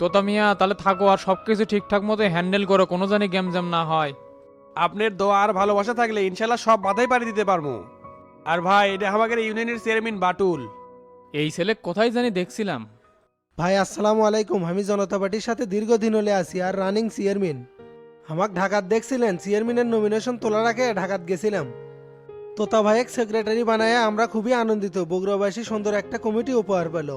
তোতা মিয়া তাহলে থাকো আর সব কিছু ঠিকঠাক মতো হ্যান্ডেল করো কোনো জানি গেম জ্যাম না হয়। আপনার দোয়া আর ভালোবাসা থাকলে ইনশাল্লাহ সব বাধাই পাড়ি দিতে পারব আর ভাই এটা আমাদের ইউনিয়নের চেয়ারম্যান বাটুল। এই ছেলে কোথায় জানি দেখছিলাম। ভাই আসসালামু আলাইকুম। আমি জনতা পার্টির সাথে দীর্ঘদিন হলে আছি আর রানিং চেয়ারম্যান আমাকে ঢাকাত দেখছিলেন চেয়ারম্যানের নমিনেশন তোলার আগে ঢাকাত গেছিলাম। তোতা ভাইয়ের সেক্রেটারি বানায় আমরা খুবই আনন্দিত। বগুড়াবাসী সুন্দর একটা কমিটি উপহার পেল।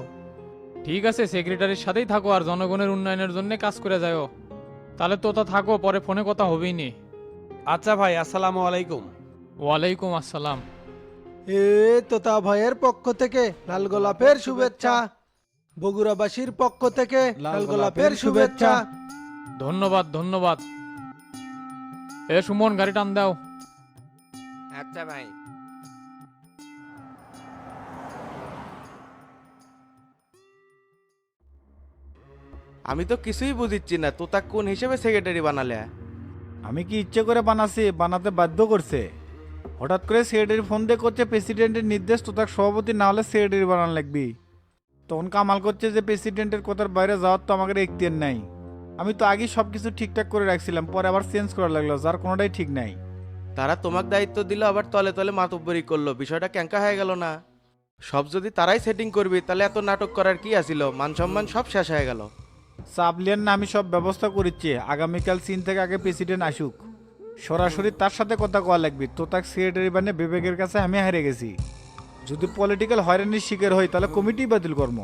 ঠিক আছে সেক্রেটারির সাথেই থাকো আর জনগণের উন্নয়নের জন্য কাজ করে যাও। তাহলে তোতা থাকো পরে ফোনে কথা হবেই নি। আচ্ছা ভাই আসসালামু আলাইকুম। ওয়ালাইকুম আসসালাম। এ তোতা ভাইয়ের পক্ষ থেকে লাল গোলাপের শুভেচ্ছা। বগুড়াবাসীর পক্ষ থেকে লাল গোলাপের শুভেচ্ছা। ধন্যবাদ ধন্যবাদ। এ সুমন গাড়ি টান দাও। আচ্ছা ভাই। আমি তো কিছুই বুঝিচ্ছি না তোতা কোন হিসেবে সেক্রেটারি বানালে? আমি কি ইচ্ছে করে বানাছি বানাতে বাধ্য করছে। হঠাৎ করে সেক্রেটারি ফোন দিয়ে করছে প্রেসিডেন্টের নির্দেশ তো তার সভাপতি না হলে সেক্রেটারি বানানো লাগবি। তখন কামাল করছে যে প্রেসিডেন্টের কথার বাইরে যাওয়ার তো আমাকে এখতিয়ার নাই। আমি তো আগেই সব কিছু ঠিকঠাক করে রাখছিলাম পরে আবার চেঞ্জ করা লাগল যার কোনোটাই ঠিক নাই। তারা তোমাকে দায়িত্ব দিল আবার তলে তলে মাতব্বরি করল বিষয়টা ক্যাঙ্কা হয়ে গেল না। সব যদি তারাই সেটিং করবি তাহলে এত নাটক করার কি আছিল? মান সম্মান সব শেষ হয়ে গেল। চাপ লিয়েন না আমি সব ব্যবস্থা করেছি। আগামীকাল চীন থেকে আগে প্রেসিডেন্ট আসুক। সরাসরি তার সাথে কথা কওয়া লাগবে। তো তাক সেক্রেটারি বানিয়ে বিবেকের কাছে আমি হারে গেছি। যদি পলিটিক্যাল হয়রানির শিকার হই তাহলে কমিটি বাতিল কর্ম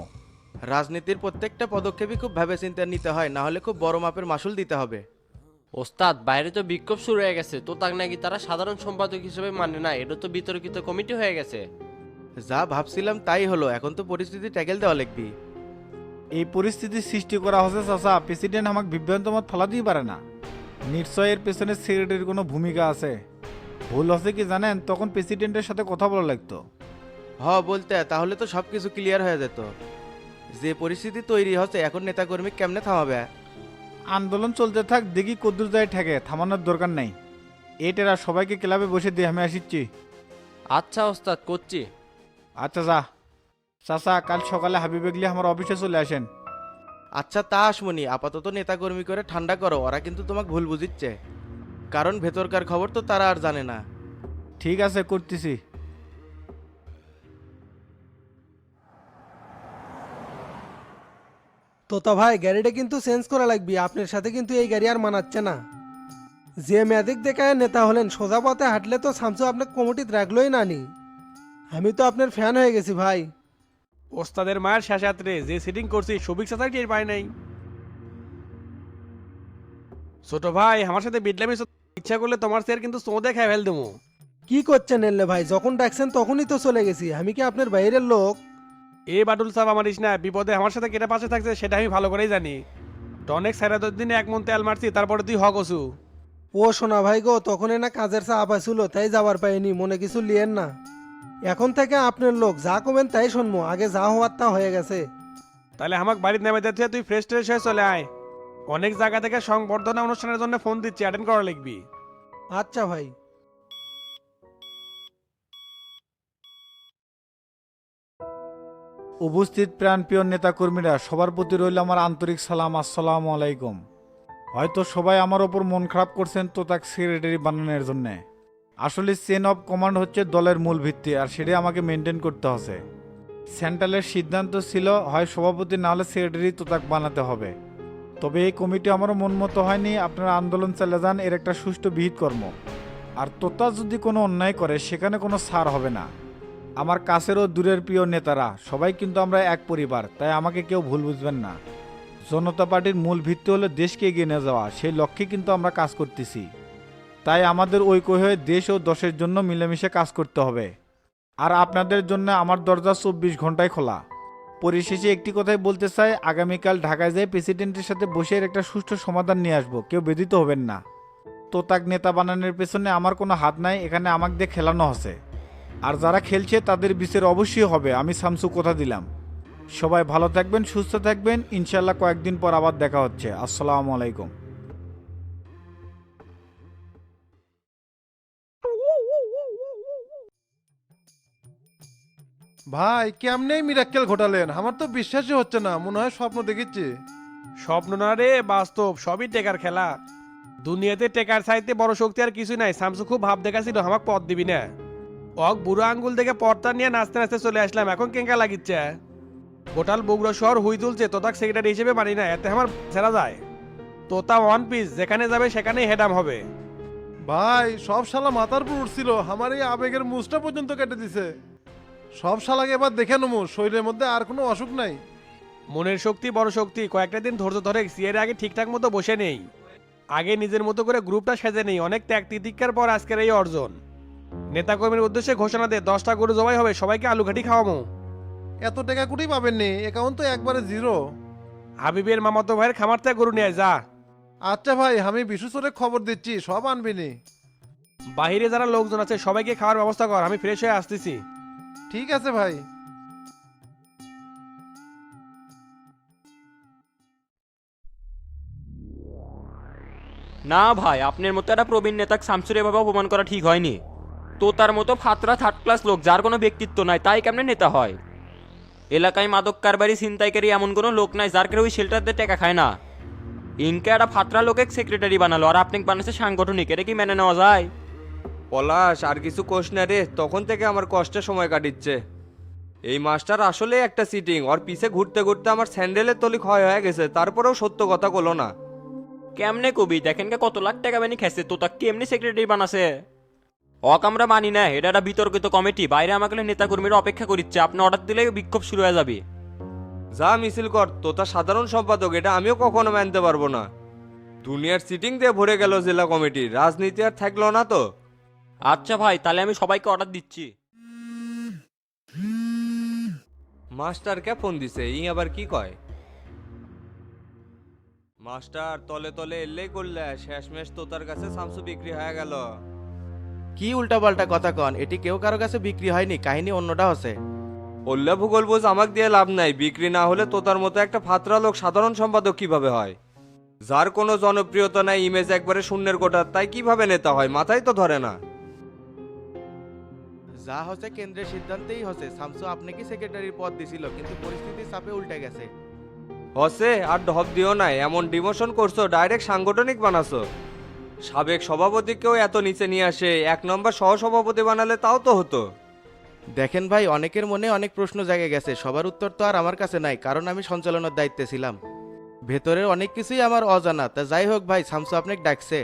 রাজনীতির প্রত্যেকটা পদক্ষেপই খুব ভেবে চিন্তে নিতে হয় না হলে খুব বড় মাপের মাসুল দিতে হবে। ওস্তাদ বাইরে তো বিক্ষোভ শুরু হয়ে গেছে। তো তাক নাকি তারা সাধারণ সম্পাদক হিসেবে মানে না এটা তো বিতর্কিত কমিটি হয়ে গেছে। যা ভাবছিলাম তাই হলো এখন তো পরিস্থিতি ট্যাকেল দেওয়া লাগবি। এই পরিস্থিতির সৃষ্টি করা হচ্ছে চাচা। প্রেসিডেন্ট আমাকে বিভ্রান্ত মত ফেলাতেই পারে না। নিশ্চয় এর পেছনে সেক্রেটারির কোনো ভূমিকা আছে। ভুল হচ্ছে কি জানেন? তখন প্রেসিডেন্টের সাথে কথা বলা লাগতো। হ বলতে তাহলে তো সব কিছু ক্লিয়ার হয়ে যেত। যে পরিস্থিতি তৈরি হচ্ছে এখন নেতাকর্মী কেমনে থামাবে? আন্দোলন চলতে থাক দেখি কদ্দুর যায় থাকে থামানোর দরকার নাই। এটেরা সবাইকে ক্লাবে বসে দিয়ে আমি আসিচ্ছি। আচ্ছা ওস্তাদ করছি। আচ্ছা যা। চাচা কাল সকালে হাবিব হাবিবেগলি আমার অফিসে চলে আসেন। আচ্ছা তা আসমনি আপাতত নেতাকর্মী করে ঠান্ডা করো ওরা কিন্তু তোমাকে ভুল বুঝিচ্ছে। কারণ ভেতরকার খবর তো তারা আর জানে না। ঠিক আছে করতেছি। তোতা ভাই গাড়িটা কিন্তু চেঞ্জ করা লাগবে আপনার সাথে কিন্তু এই গাড়ি আর মানাচ্ছে না। যে ম্যাজিক দেখায় নেতা হলেন সোজা পথে হাঁটলে তো সামসু আপনার কমিটিতে রাখলোই না নি। আমি তো আপনার ফ্যান হয়ে গেছি ভাই। ওস্তাদের মায়ের শেষ শেষাত্রে যে সিটিং করছি সবিক সাথে টের পায় নাই? ছোট ভাই আমার সাথে বিটলামি ইচ্ছা করলে তোমার স্যার কিন্তু চোঁদে খাই ফেল দেবো। কি করছেন এলে ভাই? যখন ডাকছেন তখনই তো চলে গেছি। আমি কি আপনার বাইরের লোক? এ বাটুল সাহেব আমার না বিপদে আমার সাথে কেটে পাশে থাকছে সেটা আমি ভালো করেই জানি। টনেক দশ দিনে এক মন তেল মারছি তারপরে তুই হক ওসু। ও সোনা ভাই গো তখন না কাজের চাপ আসছিল তাই যাবার পাইনি মনে কিছু লিয়েন না। এখন থেকে আপনার লোক যা কমেন তাই শুনব। আগে যা হওয়ার তা হয়ে গেছে। তাহলে আমাকে বাড়িতে নেমে যাচ্ছে তুই ফ্রেশ ট্রেশ হয়ে চলে আয়। অনেক জায়গা থেকে সংবর্ধনা অনুষ্ঠানের জন্য ফোন দিচ্ছি অ্যাটেন্ড করা লিখবি। আচ্ছা ভাই। উপস্থিত প্রাণপ্রিয় নেতাকর্মীরা সবার প্রতি রইল আমার আন্তরিক সালাম আসসালামু আলাইকুম। হয়তো সবাই আমার ওপর মন খারাপ করছেন তো তাকে সেক্রেটারি বানানোর জন্যে। আসলে চেন অফ কমান্ড হচ্ছে দলের মূল ভিত্তি, আর সেটাই আমাকে মেনটেন করতে হবে সেন্ট্রালের সিদ্ধান্ত ছিল, হয় সভাপতি না হলে সেক্রেটারি তো তাকে বানাতে হবে। তবে এই কমিটি আমারও মন মতো হয়নি, আপনারা আন্দোলন চালিয়ে যান, এর একটা সুষ্ঠু বিহিত কর্ম। আর তোতা যদি কোনো অন্যায় করে, সেখানে কোনো ছাড় হবে না। আমার কাছেরও দূরের প্রিয় নেতারা, সবাই কিন্তু আমরা এক পরিবার, তাই আমাকে কেউ ভুল বুঝবেন না। জনতা পার্টির মূল ভিত্তি হলো দেশকে এগিয়ে নিয়ে যাওয়া, সেই লক্ষ্যে কিন্তু আমরা কাজ করতেছি। তাই আমাদের ঐক্য হয়ে দেশ ও দশের জন্য মিলেমিশে কাজ করতে হবে। আর আপনাদের জন্য আমার দরজা চব্বিশ ঘন্টায় খোলা। পরিশেষে একটি কথাই বলতে চাই, আগামীকাল ঢাকায় যেয়ে প্রেসিডেন্টের সাথে বসে একটা সুষ্ঠু সমাধান নিয়ে আসব, কেউ বেদিত হবেন না। তো তাক নেতা বানানোর পেছনে আমার কোনো হাত নাই, এখানে আমাকে দিয়ে খেলানো হচ্ছে আর যারা খেলছে তাদের বিচার অবশ্যই হবে, আমি শামসু কথা দিলাম। সবাই ভালো থাকবেন, সুস্থ থাকবেন ইনশাল্লাহ কয়েকদিন পর আবার দেখা হচ্ছে। আসসালামু আলাইকুম। ভাই কেমনে মিরাক্কেল ঘটালেন? আমার তো বিশ্বাসই হচ্ছে না মনে হয় স্বপ্ন দেখেছি স্বপ্ন না রে বাস্তব সবই টেকার খেলা। দুনিয়াতে টেকার চাইতে বড় শক্তি আর কিছু নাই। শামসু খুব ভাব দেখাছিল আমাকে পথ দিবি না। অক বুড়ো আঙ্গুল থেকে পর্তা নিয়ে নাচতে নাচতে চলে আসলাম এখন কেঙ্কা লাগিচ্ছে। গোটাল বগুড়া শহর হুই তুলছে তোতাক সেক্রেটারি হিসেবে মানি না এতে আমার ছেড়া যায়। তোতা ওয়ান পিস যেখানে যাবে সেখানেই হেডাম হবে। ভাই সব শালা মাথার উপর উঠছিল আমার এই আবেগের মুছটা পর্যন্ত কেটে দিছে। সব শালাকে এবার দেখে নেব শরীরের মধ্যে আর কোনো অসুখ নাই। মনের শক্তি বড় শক্তি কয়েকটা দিন ধৈর্য ধরে সিয়ের আগে ঠিকঠাক মতো বসে নেই। আগে নিজের মতো করে গ্রুপটা সেজে নেই অনেক ত্যাগ তিতিক্ষার পর আজকের এই অর্জন। নেতাকর্মীর উদ্দেশ্যে ঘোষণা দে দশটা গরু জবাই হবে সবাইকে আলু ঘাটি খাওয়ামো এত টাকা কুটি পাবেন নি অ্যাকাউন্ট তো একবারে জিরো হাবিবের মামাতো ভাইয়ের খামার থেকে গরু নিয়ে যা। আচ্ছা ভাই আমি বিশু চোরে খবর দিচ্ছি সব আনবি নি। বাহিরে যারা লোকজন আছে সবাইকে খাওয়ার ব্যবস্থা কর আমি ফ্রেশ হয়ে আসতেছি। ঠিক আছে ভাই। না ভাই, আপনার মতো একটা প্রবীণ নেতাকে শামসুর এভাবে অপমান করা ঠিক হয়নি। তো তার মতো ফাতরা থার্ড ক্লাস লোক, যার কোনো ব্যক্তিত্ব নাই, তাই কেমনে নেতা হয়? এলাকায় মাদক কারবারি ছিনতাইকারী এমন কোনো লোক নাই, যার কেউ ওই শেল্টারদের টাকা খায় না। ইনকে একটা ফাতরা লোকে সেক্রেটারি বানালো, আর আপনি বানাচ্ছে সাংগঠনিক, এটা কি মেনে নেওয়া যায়? পলাশ আর কিছু কোষ না রে তখন থেকে আমার কষ্টে সময় কাটিচ্ছে। এই মাস্টার আসলে একটা সিটিং ওর পিছে ঘুরতে ঘুরতে আমার স্যান্ডেলের তলি ক্ষয় হয়ে গেছে তারপরেও সত্য কথা কলো না। কেমনে কবি দেখেন কে কত লাখ টাকা বানি খেছে তো তাকে কেমনি সেক্রেটারি বানাছে? অক আমরা মানি না এটা একটা বিতর্কিত কমিটি বাইরে আমাকে নেতা কর্মীরা অপেক্ষা করিচ্ছে আপনি অর্ডার দিলে বিক্ষোভ শুরু হয়ে যাবে। যা মিছিল কর তো তার সাধারণ সম্পাদক এটা আমিও কখনো মানতে পারব না। দুনিয়ার সিটিং দিয়ে ভরে গেল জেলা কমিটি রাজনীতি আর থাকল না তো। আচ্ছা ভাই তাহলে আমি সবাইকে অর্ডার দিচ্ছি। মাস্টারকে ফোন দিছে? ই আবার কি কয়? মাস্টার তলে তলে এলেই করলে শেষমেশ তো তার কাছে সামসু বিক্রি হয়ে গেল। কি উল্টাপাল্টা কথা কন? এটি কেউ কারও কাছে বিক্রি হয়নি কাহিনী অন্যটা হচ্ছে। ওল্লা ভূগোল বোঝ আমাকে দিয়ে লাভ নাই বিক্রি না হলে তোতার মতো একটা ফাতরা লোক সাধারণ সম্পাদক কীভাবে হয়? যার কোনো জনপ্রিয়তা নাই ইমেজ একবারে শূন্যের কোটার তাই কীভাবে নেতা হয়? মাথায় তো ধরে না। যা হচ্ছে কেন্দ্রের সিদ্ধান্তেই হচ্ছে। শামসু আপনাকে সেক্রেটারির পদ দিছিল? কিন্তু পরিস্থিতির চাপে উল্টে গেছে। হসে আর ঢপ দিও নাই। এমন ডিমোশন করছ ডাইরেক্ট সাংগঠনিক বানাছো। সাবেক সভাপতিকেও এত নিচে নিয়ে আসে এক নম্বর সহসভাপতি বানালে তাও তো হতো। দেখেন ভাই অনেকের মনে অনেক প্রশ্ন জাগে গেছে। সবার উত্তর তো আর আমার কাছে নাই কারণ আমি সঞ্চালনের দায়িত্বে ছিলাম। ভেতরের অনেক কিছুই আমার অজানা। তা যাই হোক ভাই শামসু আপনাকে ডাকছে।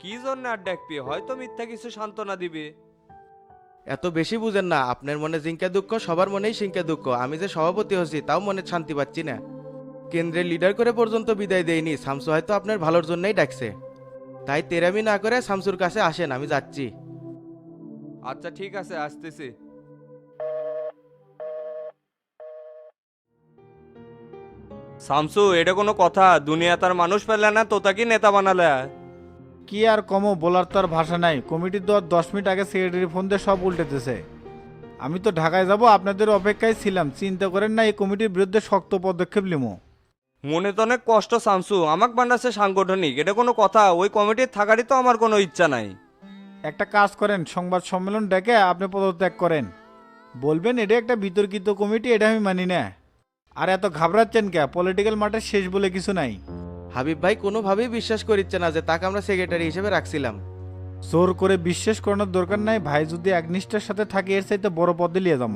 কি জন্য আর ডাকবি? হয়তো মিথ্যা কিছু সান্ত্বনা দিবি। এত বেশি বুঝেন না, আপনার মনে জিঙ্কা দুঃখ, সবার মনেই সিঙ্কা দুঃখ। আমি যে সভাপতি হচ্ছি তাও মনে শান্তি পাচ্ছি না। কেন্দ্রের লিডার করে পর্যন্ত বিদায় দেয়নি শামসু হয়তো আপনার ভালোর জন্যই ডাকছে। তাই তেরামি না করে শামসুর কাছে আসেন, আমি যাচ্ছি। আচ্ছা ঠিক আছে, আসতেছি। শামসু এটা কোনো কথা, দুনিয়া তার মানুষ পেলে না তো তাকে নেতা বানালে? কি আর কমো বলার তো আর ভাষা নাই। কমিটির তো আর দশ মিনিট আগে সেক্রেটারি ফোন দিয়ে সব উল্টেতেছে আমি তো ঢাকায় যাব আপনাদের অপেক্ষায় ছিলাম। চিন্তা করেন না এই কমিটির বিরুদ্ধে শক্ত পদক্ষেপ নিবো মনে তো অনেক কষ্ট শামসু। আমাক বানাচ্ছে সাংগঠনিক এটা কোনো কথা। ওই কমিটির থাকারই তো আমার কোনো ইচ্ছা নাই। একটা কাজ করেন সংবাদ সম্মেলন ডেকে আপনি পদত্যাগ করেন। বলবেন এটা একটা বিতর্কিত কমিটি এটা আমি মানি না। আর এত ঘাবড়াচ্ছেন কে? পলিটিক্যাল মাঠে শেষ বলে কিছু নাই। হাবিব ভাই কোনোভাবেই বিশ্বাস করিচ্ছে না যে তাকে আমরা সেক্রেটারি হিসেবে রাখছিলাম। জোর করে বিশ্বাস করানোর দরকার নাই ভাই যদি একনিষ্ঠার সাথে থাকে এর চাইতে বড় পদে নিয়ে যাব।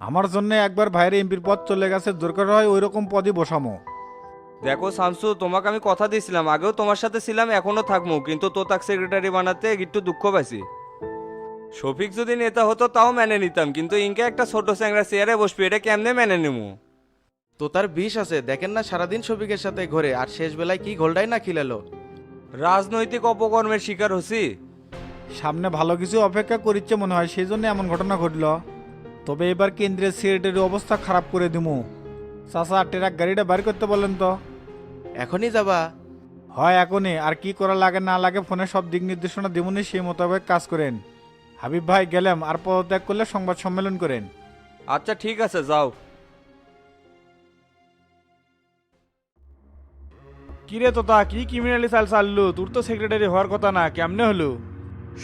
আমার জন্য একবার ভাইয়ের এমপির পদ চলে গেছে দরকার হয় ওই রকম পদই বসামো। দেখো শামসু তোমাকে আমি কথা দিয়েছিলাম আগেও তোমার সাথে ছিলাম এখনও থাকব কিন্তু তো তাক সেক্রেটারি বানাতে একটু দুঃখ পাইছি। শফিক যদি নেতা হতো তাও মেনে নিতাম কিন্তু ইনকে একটা ছোট স্যাংরা চেয়ারে বসবি এটা কেমনে মেনে নেব তো তার বিষ আছে দেখেন না সারাদিন শফিকের সাথে ঘোরে আর শেষ বেলায় কি ঘোলটাই না খিলালো। রাজনৈতিক অপকর্মের শিকার হছি সামনে ভালো কিছু অপেক্ষা করিচ্ছে মনে হয় সেই জন্য এমন ঘটনা ঘটল। তবে এবার কেন্দ্রের সেক্রেটারি অবস্থা খারাপ করে দিমু। চাচা ট্রাক গাড়িটা বাইর করতে বলেন তো। এখনই যাবা? হয় এখনই আর কি করা লাগে না লাগে ফোনে সব দিক নির্দেশনা দিমুনি সেই মোতাবেক কাজ করেন। হাবিব ভাই গেলাম আর পদত্যাগ করলে সংবাদ সম্মেলন করেন। আচ্ছা ঠিক আছে যাও। কিরে তোতা কি ক্রিমিনালি চাল চাললু? তোর তো সেক্রেটারি হওয়ার কথা না কেমনে হলো?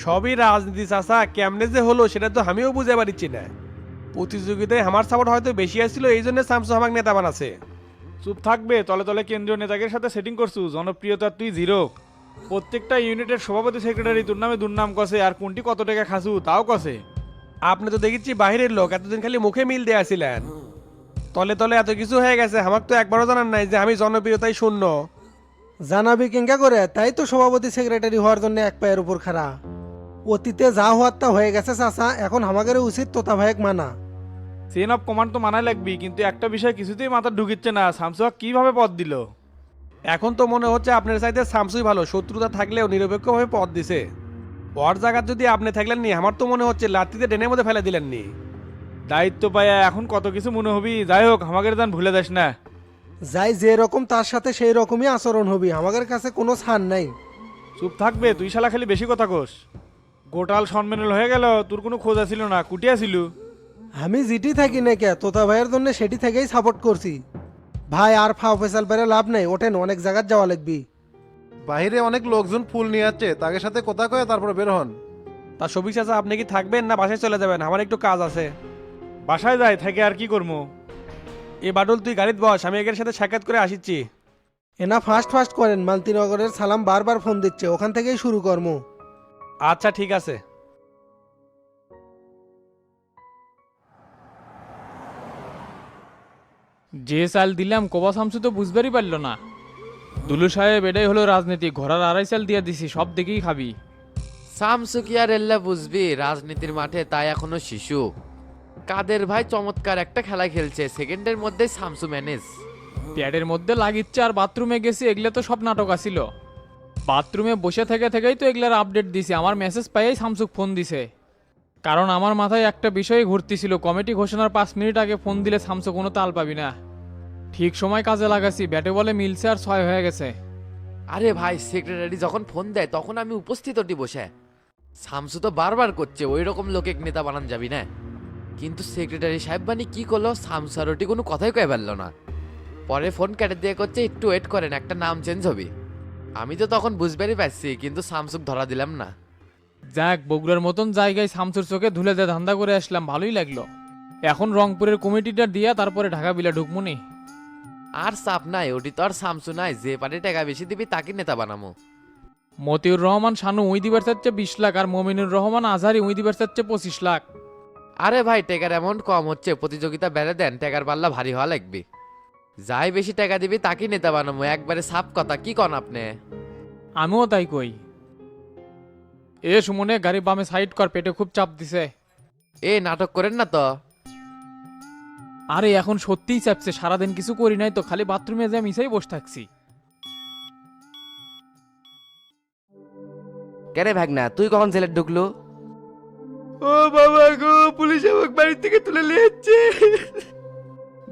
সবই রাজনীতি চাষা কেমনে যে হলো সেটা তো আমিও বুঝে পারছি না। প্রতিযোগিতায় আমার সাপোর্ট হয়তো বেশি আসছিল এই জন্য শামসু আমাকে নেতা বানাছে চুপ থাকবে তলে তলে কেন্দ্রীয় নেতাদের সাথে সেটিং করছু জনপ্রিয়তা তুই জিরো প্রত্যেকটা ইউনিটের সভাপতি সেক্রেটারি তোর নামে দুর্নাম কষে আর কোনটি কত টাকা খাসু তাও কষে। আপনি তো দেখেছি বাহিরের লোক এতদিন খালি মুখে মিল দিয়ে আসিলেন। তলে তলে এত কিছু হয়ে গেছে আমাকে তো একবারও জানার নাই যে আমি জনপ্রিয়তাই শূন্য। জানাবি কেঙ্কা করে? তাই তো সভাপতি সেক্রেটারি হওয়ার জন্য এক পায়ের উপর খাড়া। অতীতে যা হওয়ার তা হয়ে গেছে চাচা এখন আমাদের উচিত তোতা ভাইক মানা। চেন অফ কমান্ড তো মানায় লাগবি কিন্তু একটা বিষয় কিছুতেই মাথা ঢুকিচ্ছে না। স্যামসুং কীভাবে পদ দিল? এখন তো মনে হচ্ছে আপনার চাইতে সামসুই ভালো শত্রুতা থাকলেও নিরপেক্ষভাবে পথ দিছে। ওর জায়গার যদি আপনি থাকলেন নি আমার তো মনে হচ্ছে লাত্তিতে ডেনের মধ্যে ফেলে দিলেন নি। দায়িত্ব পায়া এখন কত কিছু মনে হবি? যাই হোক আমাদের দান ভুলে যাস না। যাই যে রকম তার সাথে সেই রকমই আচরণ হবি। আমাদের কাছে কোনো ছাড় নাই। চুপ থাকবে তুই শালা খালি বেশি কথা কোস। গোটাল সম্মেলন হয়ে গেল তোর কোনো খোঁজ আছিল না কুটিয়া ছিল আমি যেটি থাকি না কে তোতা ভাইয়ের জন্য সেটি থেকেই সাপোর্ট করছি। ভাই আর ফাও ফেসাল পেরে লাভ নেই ওঠেন অনেক জায়গায় যাওয়া লাগবি। বাইরে অনেক লোকজন ফুল নিয়ে যাচ্ছে তাদের সাথে কথা কয়ে তারপরে বের হন। তা সবিক চাচা আপনি কি থাকবেন না বাসায় চলে যাবেন? আমার একটু কাজ আছে। বাসায় যাই থেকে আর কি করব এ বাডুল তুই গাড়িতে বস আমি একের সাথে সাক্ষাৎ করে আসিচ্ছি। এনা ফাস্ট ফাস্ট করেন। মালতিনগরের সালাম বারবার ফোন দিচ্ছে। ওখান থেকেই শুরু কর্ম। আচ্ছা ঠিক আছে। যে চাল দিলাম কোবা শামসু তো বুঝবারই পারল না। দুলু সাহেব এটাই হলো রাজনীতি। ঘোড়ার আড়াই চাল দিয়ে দিছি সব দিকেই খাবি। আর এল্লা বুঝবি? রাজনীতির মাঠে তাই এখনও শিশু। কাদের ভাই চমৎকার একটা খেলা খেলছে। সেকেন্ডের মধ্যেই সামসু ম্যানেজ। প্যাডের মধ্যে লাগিচ্ছে আর বাথরুমে গেছি এগুলো তো সব নাটক আসিল বাথরুমে বসে থেকে থেকেই তো এগুলার আপডেট দিছি আমার মেসেজ পাইয়াই সামসুক ফোন দিছে। কারণ আমার মাথায় একটা বিষয় ঘুরতেছিল কমিটি ঘোষণার পাঁচ মিনিট আগে ফোন দিলে সামসু কোনো তাল পাবি না। ঠিক সময় কাজে লাগাছি ব্যাটে বলে মিলছে আর ছয় হয়ে গেছে। আরে ভাই সেক্রেটারি যখন ফোন দেয় তখন আমি উপস্থিত ওটি বসে। সামসু তো বারবার করছে ওই রকম লোকে নেতা বানান যাবি না? কিন্তু সেক্রেটারি সাহেব বানি কি করল? সামসু আর ওটি কোনো কথাই কয়ে পারল না। পরে ফোন কেটে দিয়ে করছে একটু ওয়েট করেন একটা নাম চেঞ্জ হবে। আমি তো তখন বুঝবারই পারছি কিন্তু সামসুক ধরা দিলাম না। যাক বগুড়ার মতন জায়গায় শামসুর চোখে ধুলে দিয়ে ধান্দা করে আসলাম ভালোই লাগল। এখন রংপুরের কমিটিটা দিয়া তারপরে ঢাকা বিলা ঢুকমুনি আর চাপ নাই ওটি তো আর সামসু নাই যে পারে টাকা বেশি দিবি তাকে নেতা বানামো। মতিউর রহমান শানু উই দিবার চাচ্ছে বিশ লাখ আর মমিনুর রহমান আজহারি উই দিবার চাচ্ছে পঁচিশ লাখ। আরে ভাই টেকার অ্যামাউন্ট কম হচ্ছে প্রতিযোগিতা বেড়ে দেন টেকার পাল্লা ভারী হওয়া লাগবে। যাই বেশি টাকা দিবি তাকে নেতা বানাবো একবারে সাপ কথা কি কন আপনি? আমিও তাই কই। এ সুমনে গাড়ি বামে সাইড কর পেটে খুব চাপ দিছে। এ নাটক করেন না তো। আরে এখন সত্যিই চাপছে সারাদিন কিছু করি নাই তো খালি বাথরুমে যা মিশাই বসে থাকছি। কেরে ভাগনা তুই কখন ছেলে ঢুকলো? ও বাবা গো পুলিশ আমাকে বাড়ি থেকে তুলে নিয়ে যাচ্ছে।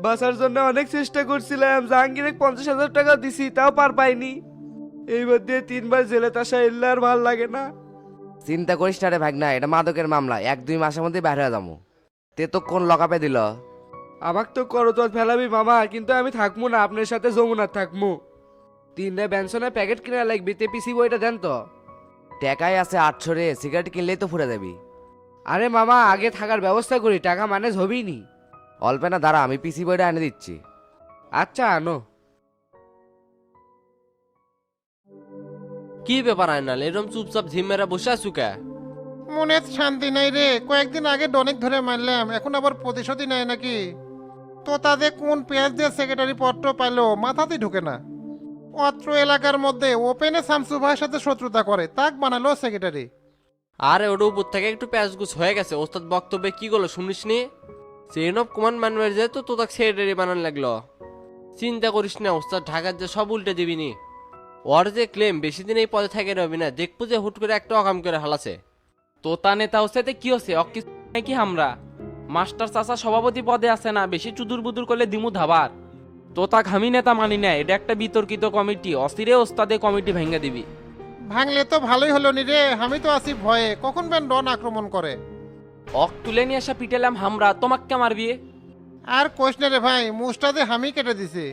বাসার জন্য অনেক চেষ্টা করছিলাম জাহাঙ্গীরে পঞ্চাশ হাজার টাকা দিছি তাও পার পাইনি। এইবার দিয়ে তিনবার জেলে তাসা এলে আর ভালো লাগে না। চিন্তা করিস না রে ভাগনা এটা মাদকের মামলা এক দুই মাসের মধ্যে বাইরে হয়ে যাব। তে তো কোন লকাপে দিল? আমাক তো করতল ফেলাবি মামা কিন্তু আমি থাকব না আপনার সাথে যমুনার থাকব তিনটা ব্যঞ্জনের প্যাকেট কিনা লাগবি তে পিসি বইটা দেন তো। টাকাই আছে আটশো রে সিগারেট কিনলেই তো ফুরে যাবি। আরে মামা আগে থাকার ব্যবস্থা করি টাকা ম্যানেজ হবেই নি অল্পে না দাঁড়া আমি পিসি বইটা এনে দিচ্ছি। আচ্ছা আনো। কি ব্যাপার আয়নাল এরম চুপচাপ ঝিমেরা বসে আছো কে? মনে শান্তি নাই রে কয়েকদিন আগে ডনেক ধরে মারলাম এখন আবার প্রতিশোধই নেয় নাকি? তো তাদের কোন পেঁয়াজ দিয়ে সেক্রেটারি পত্র পাইলো মাথাতেই ঢুকে না। অত্র এলাকার মধ্যে ওপেনে শামসু ভাইয়ের সাথে শত্রুতা করে তাক বানালো সেক্রেটারি আরে, ওর উপর থেকে একটু প্যাচগুছ হয়ে গেছে। ওস্তাদ বক্তব্যে কি করল শুনিস নি? চেইন অফ কমান্ড ম্যানুয়ার যে তো তো তাকে সেক্রেটারি বানান লাগল। চিন্তা করিস না, ওস্তাদ, ঢাকার যে সব উল্টে দিবি নি। ওর যে ক্লেম বেশি দিন এই পদে থাকে রবি না। দেখব যে হুট করে একটা অকাম করে হালাছে। তোতা নেতা হচ্ছে কি হচ্ছে? অকি নাকি আমরা মাস্টার চাচা সভাপতি পদে আছে না, বেশি চুদুর বুদুর করলে দিমু ধাবার। তোতা ঘামি নেতা মানি না, এটা একটা বিতর্কিত কমিটি। অস্থিরে ওস্তাদে কমিটি ভেঙে দিবি। ভাঙলে তো ভালোই হলো নি রে আমি তো আছি ভয়ে। কখন ব্যান ডন আক্রমণ করে? অক তুলে নিয়ে আসা পিটেলাম হামরা তোমাকে মারবি আর কোষ না রে ভাই মুস্টাদে আমি কেটে দিছি।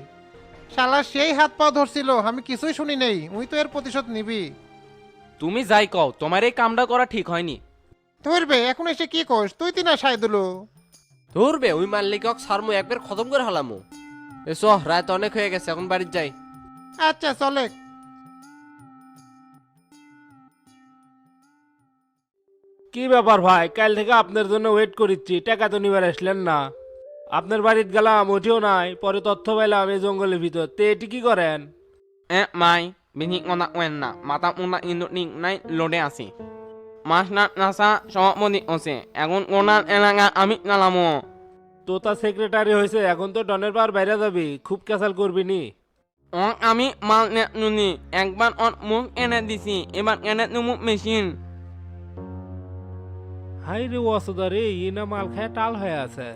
শালা সেই হাত পা ধরছিল আমি কিছুই শুনি নেই উই তো এর প্রতিশোধ নিবি। তুমি যাই কও তোমার এই কামটা করা ঠিক হয়নি। ধরবে এখন এসে কি কোষ তুই তিনা সাই দিলু। ধরবে ওই মাল্লিকক সারমু একবার খতম করে হালামু। এসো রাত অনেক হয়ে গেছে এখন বাড়ির যাই। আচ্ছা চলে কি ব্যাপার ভাই? কাল থেকে আপনার জন্য ওয়েট করিচ্ছি। টাকা তো নিবার আসলেন না। আপনার বাড়িতে গেলাম ওঠিও নাই। পরে তথ্য পাইলাম এই জঙ্গলের ভিতর। তে এটি কি করেন? এ মাই বিনি কোনা ওয়েন না। মাতা উনা ইন্দু নিং নাই লোডে আসি মাস না নাসা সমাপতি ওসে। এখন কোনার এলাকা আমি নালামো। তো তা সেক্রেটারি হয়েছে এখন তো ডনের পার বাইরে যাবি। খুব ক্যাসাল করবি নি। ও আমি মাল নে নুনি। একবার ওর মুখ এনে দিছি। এবার এনে নুমু মেশিন। হাই রে ওয়াসুদা রে ই না মাল খায় টাল হয়ে আছে।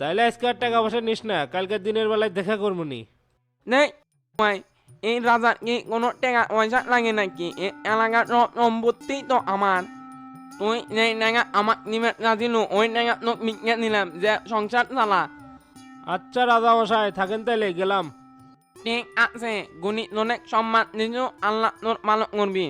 তাইলে আজকে আর টাকা পয়সা নিস না কালকে দিনের বেলায় দেখা করব নি। নেই ভাই এই রাজার কি কোনো টাকা পয়সা লাগে নাকি? এই এলাকার সম্পত্তি তো আমার। তুই যেই টাকা আমার নিবে রাজিলু ওই টাকা তো বিকে নিলাম যে সংসার চালা। আচ্ছা রাজা মশাই থাকেন তাইলে গেলাম। ঠিক আছে গুণী অনেক সম্মান দিছো আল্লাহ তোর ভালো করবি।